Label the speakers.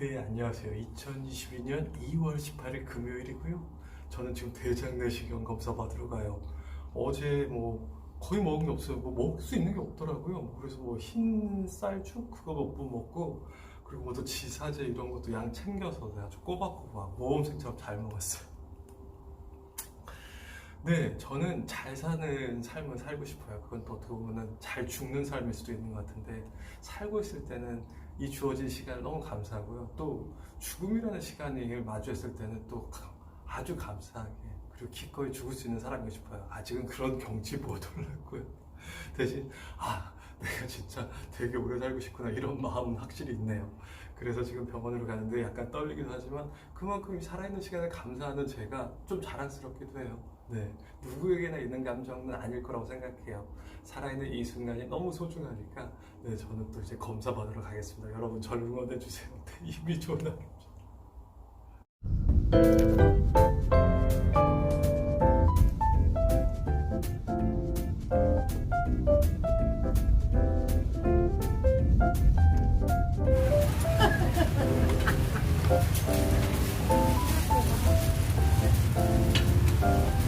Speaker 1: 네, 안녕하세요. 2022년 2월 18일 금요일이고요. 저는 지금 대장 내시경 검사 받으러 가요. 어제 뭐 거의 먹은 게 없어요. 뭐 먹을 수 있는 게 없더라고요. 그래서 뭐 흰 쌀죽 그거 몇번 먹고 그리고 뭐 또 지사제 이런 것도 양 챙겨서 아주 꼬박꼬박 모험생처럼 잘 먹었어요. 네, 저는 잘 사는 삶을 살고 싶어요. 그건 또 어떻게 보면은 잘 죽는 삶일 수도 있는 것 같은데 살고 있을 때는 이 주어진 시간을 너무 감사하고요. 또 죽음이라는 시간을 마주했을 때는 또 가- 아주 감사하게 그리고 기꺼이 죽을 수 있는 사람이고 싶어요. 아직은 그런 경지 못 올랐고요. 대신 아 내가 진짜 되게 오래 살고 싶구나 이런 마음은 확실히 있네요. 그래서 지금 병원으로 가는데 약간 떨리기도 하지만 그만큼 살아있는 시간을 감사하는 제가 좀 자랑스럽기도 해요. 네, 누구에게나 있는 감정은 아닐 거라고 생각해요. 살아있는 이 순간이 너무 소중하니까 네, 저는 또 이제 검사 받으러 가겠습니다. 여러분 절 응원해 주세요. 네, 이미 전화. Thank you.